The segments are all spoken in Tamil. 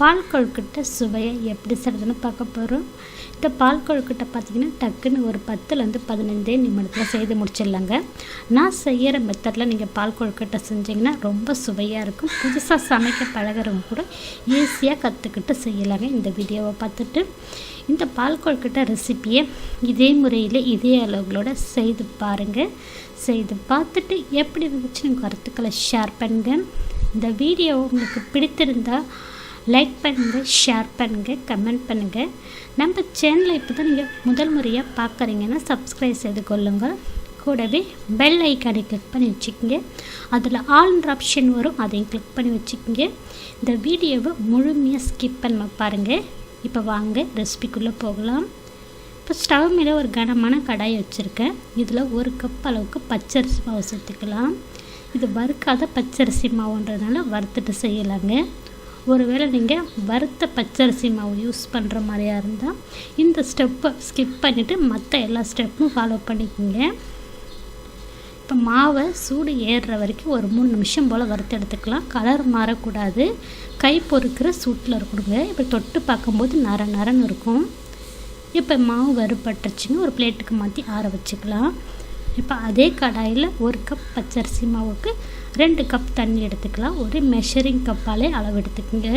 பால் கொழுக்கட்டை சுவையை எப்படி செய்கிறதுன்னு பார்க்க போகிறோம் இந்த பால் கொழுக்கட்டை பார்த்திங்கன்னா டக்குன்னு ஒரு பத்துலேருந்து பதினஞ்சே நிமிடத்தில் செய்து முடிச்சிடலாங்க. நான் செய்கிற மெத்தடில் நீங்கள் பால் கொழுக்கட்டை செஞ்சிங்கன்னா ரொம்ப சுவையாக இருக்கும். புதுசாக சமைக்க பழகிறவங்க கூட ஈஸியாக கற்றுக்கிட்டு செய்யலாங்க இந்த வீடியோவை பார்த்துட்டு. இந்த பால் கொழுக்கட்டை ரெசிப்பியை இதே முறையில் இதே அளவுகளோட செய்து பாருங்கள் செய்து பார்த்துட்டு எப்படி உங்கள் கருத்துக்களை ஷேர் பண்ணுங்கள் இந்த வீடியோ உங்களுக்கு பிடித்திருந்தால் லைக் பண்ணுங்கள் ஷேர் பண்ணுங்கள் கமெண்ட் பண்ணுங்கள் நம்ம சேனலை இப்போ தான் நீங்கள் முதல் முறையாக பார்க்குறீங்கன்னா சப்ஸ்கிரைப் செய்து கொள்ளுங்கள் கூடவே பெல் ஐக்கானை கிளிக் பண்ணி வச்சுக்கோங்க. அதில் ஆல்ன்ற ஆப்ஷன் வரும் அதையும் கிளிக் பண்ணி வச்சுக்கோங்க. இந்த வீடியோவை முழுமையாக ஸ்கிப் பண்ண பாருங்கள் இப்போ வாங்க ரெசிபிக்குள்ளே போகலாம். இப்போ ஸ்டவ் மேலே ஒரு கனமான கடாய் வச்சுருக்கேன். இதில் ஒரு கப் அளவுக்கு பச்சரிசி மாவு சேர்த்துக்கலாம். இது வறுக்காத பச்சரிசி மாவுன்றதுனால வறுத்துட்டு செய்யலாங்க. ஒருவேளை நீங்கள் வறுத்த பச்சரிசி மாவு யூஸ் பண்ணுற மாதிரியா இருந்தால் இந்த ஸ்டெப்பை ஸ்கிப் பண்ணிவிட்டு மற்ற எல்லா ஸ்டெப்பும் ஃபாலோ பண்ணிக்கோங்க. இப்போ மாவை சூடு ஏறுற வரைக்கும் ஒரு மூணு நிமிஷம் போல் வறுத்து எடுத்துக்கலாம். கலர் மாறக்கூடாது. கை பொறுக்கிற சூட்டில் இருக்கணுங்க இப்போ தொட்டு பார்க்கும்போது நர நரன்னு இருக்கும். இப்போ மாவு வறுபட்டுருச்சுன்னு ஒரு பிளேட்டுக்கு மாற்றி ஆற வச்சுக்கலாம். இப்போ அதே கடாயில் ஒரு கப் பச்சரிசி மாவுக்கு ரெண்டு கப் தண்ணி எடுத்துக்கலாம். ஒரு மெஷரிங் கப்பாலே அளவு எடுத்துக்கோங்க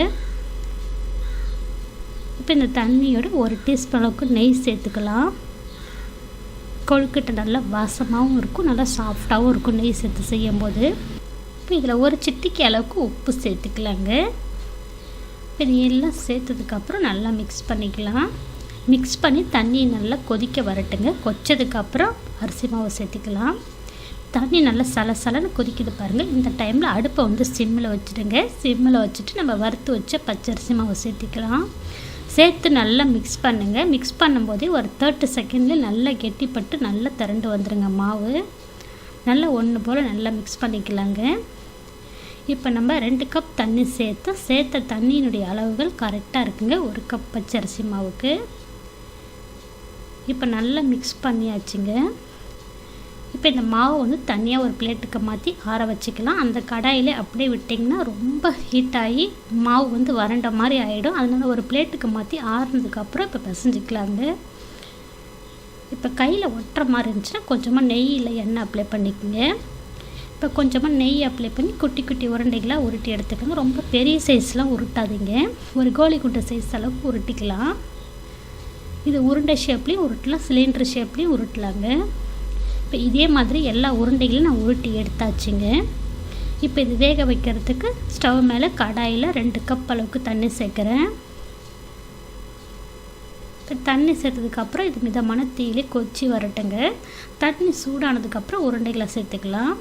இப்போ இந்த தண்ணியோட ஒரு டீஸ்பூன் அளவுக்கு நெய் சேர்த்துக்கலாம். கொழுக்கட்டை நல்லா வாசமாகவும் இருக்கும் நல்லா சாஃப்டாகவும் இருக்கும் நெய் சேர்த்து செய்யும்போது. இப்போ இதில் ஒரு சிட்டிக்கு அளவுக்கு உப்பு சேர்த்துக்கலாங்க. இப்போ எல்லாம் சேர்த்ததுக்கப்புறம் நல்லா மிக்ஸ் பண்ணிக்கலாம். மிக்ஸ் பண்ணி தண்ணி நல்லா கொதிக்க வரட்டுங்க. கொச்சதுக்கப்புறம் அரிசி மாவு சேர்த்துக்கலாம். தண்ணி நல்லா சலசலன்னு கொதிக்குது பாருங்கள் இந்த டைமில் அடுப்பை வந்து சிம்மில் வச்சுடுங்க. சிம்மில் வச்சுட்டு நம்ம வறுத்து வச்ச பச்சரிசி மாவு சேர்த்திக்கலாம். சேர்த்து நல்லா மிக்ஸ் பண்ணுங்கள் மிக்ஸ் பண்ணும்போதே ஒரு தேர்ட்டி செகண்ட்லேயே நல்லா கெட்டிப்பட்டு நல்லா திரண்டு வந்துடுங்க மாவு. நல்லா ஒன்று போல் நல்லா மிக்ஸ் பண்ணிக்கலாங்க. இப்போ நம்ம ரெண்டு கப் தண்ணி சேர்த்து சேர்த்த தண்ணியினுடைய அளவுகள் கரெக்டாக இருக்குங்க. ஒரு கப் பச்சரிசி மாவுக்கு. இப்போ நல்லா மிக்ஸ் பண்ணியாச்சுங்க. இப்போ இந்த மாவு வந்து தனியாக ஒரு பிளேட்டுக்கு மாற்றி ஆற வச்சுக்கலாம். அந்த கடாயில் அப்படியே விட்டிங்கன்னா ரொம்ப ஹீட் ஆகி மாவு வந்து வறண்ட மாதிரி ஆகிடும் அதனால் ஒரு பிளேட்டுக்கு மாற்றி ஆறுனதுக்கப்புறம் இப்போ பிசைஞ்சிக்கலாங்க. இப்போ கையில் ஒட்டுற மாதிரி இருந்துச்சுன்னா கொஞ்சமாக நெய் இல்லை எண்ணெய் அப்ளை பண்ணிக்கோங்க. இப்போ கொஞ்சமாக நெய் அப்ளை பண்ணி குட்டி குட்டி உருண்டைகளாக உருட்டி எடுத்துக்கோங்க. ரொம்ப பெரிய சைஸ்லாம் உருட்டாதீங்க. ஒரு கோழி குண்டை சைஸ் அளவுக்கு உருட்டிக்கலாம். இது உருண்டை ஷேப்லேயும் உருட்டலாம் சிலிண்டர் ஷேப்லேயும் உருட்டலாங்க. இப்போ இதே மாதிரி எல்லா உருண்டைகளையும் நான் உருட்டி எடுத்தாச்சுங்க. இப்போ இது வேக வைக்கிறதுக்கு ஸ்டவ் மேலே கடாயில் ரெண்டு கப் அளவுக்கு தண்ணி சேர்க்குறேன். இப்போ தண்ணி சேர்த்ததுக்கப்புறம் இது மிதமான தீயிலே கொச்சி வரட்டுங்க. தண்ணி சூடானதுக்கப்புறம் உருண்டைகளை சேர்த்துக்கலாம்.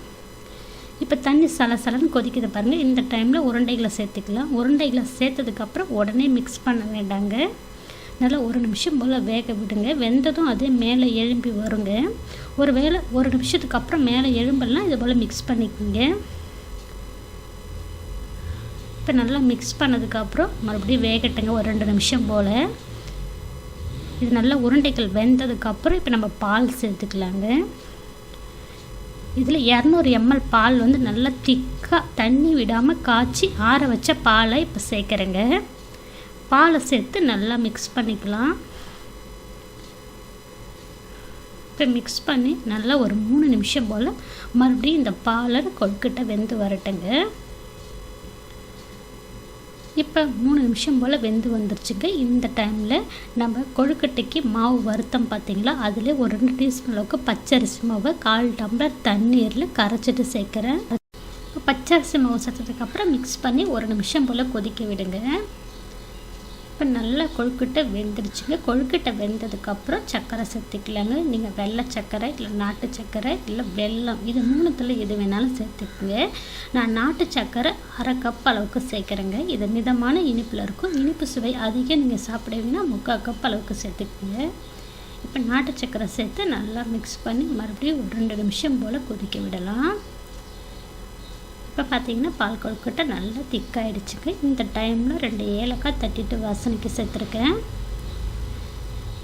இப்போ தண்ணி சலசலன்னு கொதிக்குது பாருங்கள் இந்த டைமில் உருண்டைகளை சேர்த்துக்கலாம். உருண்டைகளை சேர்த்ததுக்கப்புறம் உடனே மிக்ஸ் பண்ண வேண்டாங்க. நல்லா ஒரு நிமிஷம் போல் வேக விடுங்க. வெந்ததும் அதே மேலே எழும்பி வருங்க. ஒரு வேளை ஒரு நிமிஷத்துக்கு அப்புறம் மேலே எலும்பெல்லாம் இது போல் மிக்ஸ் பண்ணிக்கோங்க. இப்போ நல்லா மிக்ஸ் பண்ணதுக்கப்புறம் மறுபடியும் வேகட்டுங்க. ஒரு ரெண்டு நிமிஷம் போல். இது நல்லா உருண்டைகள் வெந்ததுக்கப்புறம் இப்போ நம்ம பால் சேர்த்துக்கலாங்க. இதில் இரநூறு எம்எல் பால் வந்து நல்லா திக்காக தண்ணி விடாமல் காய்ச்சி ஆற வச்ச பாலை இப்போ சேர்க்குறேங்க. பாலை சேர்த்து நல்லா மிக்ஸ் பண்ணிக்கலாம். இப்போ மிக்ஸ் பண்ணி நல்லா ஒரு மூணு நிமிஷம் போல் மறுபடியும் இந்த பாலை கொழுக்கிட்ட வெந்து வரட்டுங்க. இப்போ மூணு நிமிஷம் போல் வெந்து வந்துருச்சுங்க. இந்த டைமில் நம்ம கொழுக்கட்டைக்கு மாவு வருத்தம் பார்த்திங்களா அதில் ஒரு ரெண்டு டீஸ்பூன் அளவுக்கு பச்சரிசி மாவை கால் டம்ளர் தண்ணீரில் கரைச்சிட்டு சேர்க்குறேன். பச்சரிசி மாவு சேர்த்ததுக்கப்புறம் மிக்ஸ் பண்ணி ஒரு நிமிஷம் போல் கொதிக்க விடுங்க. இப்போ நல்லா கொழுக்கட்டை வெந்துருச்சுங்க. கொழுக்கட்டை வெந்ததுக்கப்புறம் சர்க்கரை சேர்த்துக்கலாங்க. நீங்கள் வெள்ளை சர்க்கரை இல்லை நாட்டு சர்க்கரை இல்லை வெல்லம் இது மூணுத்தில் எது வேணாலும் சேர்த்துக்குங்க. நான் நாட்டு சர்க்கரை அரை கப் அளவுக்கு சேர்க்குறேங்க. இது மிதமான இனிப்பில் இருக்கும். இனிப்பு சுவை அதிகம் நீங்கள் சாப்பிடுவீங்கன்னா முக்கால் கப் அளவுக்கு சேர்த்துக்குங்க. இப்போ நாட்டு சர்க்கரை சேர்த்து நல்லா மிக்ஸ் பண்ணி மறுபடியும் ஒரு ரெண்டு நிமிஷம் போல் கொதிக்க விடலாம். இப்போ பார்த்தீங்கன்னா பால் கொழுக்கட்டை நல்லா திக்காயிடுச்சுங்க இந்த டைமில் ரெண்டு ஏலக்காய் தட்டிட்டு வாசனைக்கு சேர்த்துருக்கேன்.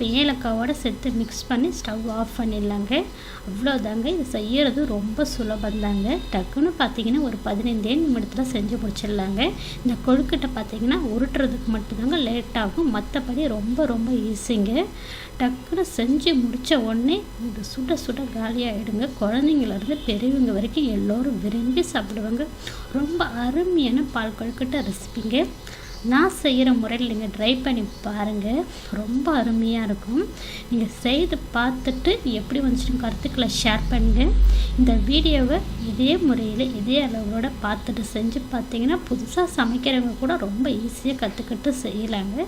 இப்போ ஏலக்காவோட சேர்த்து மிக்ஸ் பண்ணி ஸ்டவ் ஆஃப் பண்ணிடலாங்க. அவ்வளோதாங்க. இது செய்கிறது ரொம்ப சுலபந்தாங்க. டக்குன்னு பார்த்தீங்கன்னா ஒரு பதினைந்தே நிமிடத்தில் செஞ்சு முடிச்சிடலாங்க. இந்த கொழுக்கட்டை பார்த்தீங்கன்னா உருட்டுறதுக்கு மட்டும்தாங்க லேட் ஆகும். மற்றபடி ரொம்ப ரொம்ப ஈஸிங்க டக்குன்னு செஞ்சு முடித்த உடனே இது சுட சுட காலியாகிடுங்க குழந்தைங்கள்லேருந்து பெரியவங்க வரைக்கும் எல்லோரும் விரும்பி சாப்பிடுவாங்க. ரொம்ப அருமையான பால் கொழுக்கட்டை ரெசிபிங்க நான் செய்கிற முறையில் நீங்கள் ட்ரை பண்ணி பாருங்கள் ரொம்ப அருமையாக இருக்கும். நீங்கள் செய்து பார்த்துட்டு எப்படி வந்துச்சுன்னு கருத்துக்களை ஷேர் பண்ணுங்கள் இந்த வீடியோவை இதே முறையில் இதே அளவோட பார்த்துட்டு செஞ்சு பார்த்தீங்கன்னா புதுசாக சமைக்கிறவங்க கூட ரொம்ப ஈஸியாக கற்றுக்கிட்டு செய்யலாங்க.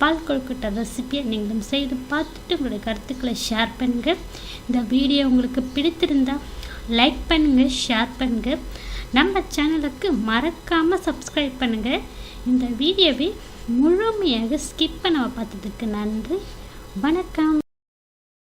பால் கொழுக்கட்டை ரெசிபியை நீங்களும் செய்து பார்த்துட்டு உங்களுடைய கருத்துக்களை ஷேர் பண்ணுங்கள் இந்த வீடியோ உங்களுக்கு பிடித்திருந்தால் லைக் பண்ணுங்கள் ஷேர் பண்ணுங்கள் நம்ம சேனலுக்கு மறக்காமல் சப்ஸ்கிரைப் பண்ணுங்கள் இந்த வீடியோவை முழுமையாக ஸ்கிப் பண்ண பார்த்ததுக்கு நன்றி. வணக்கம்.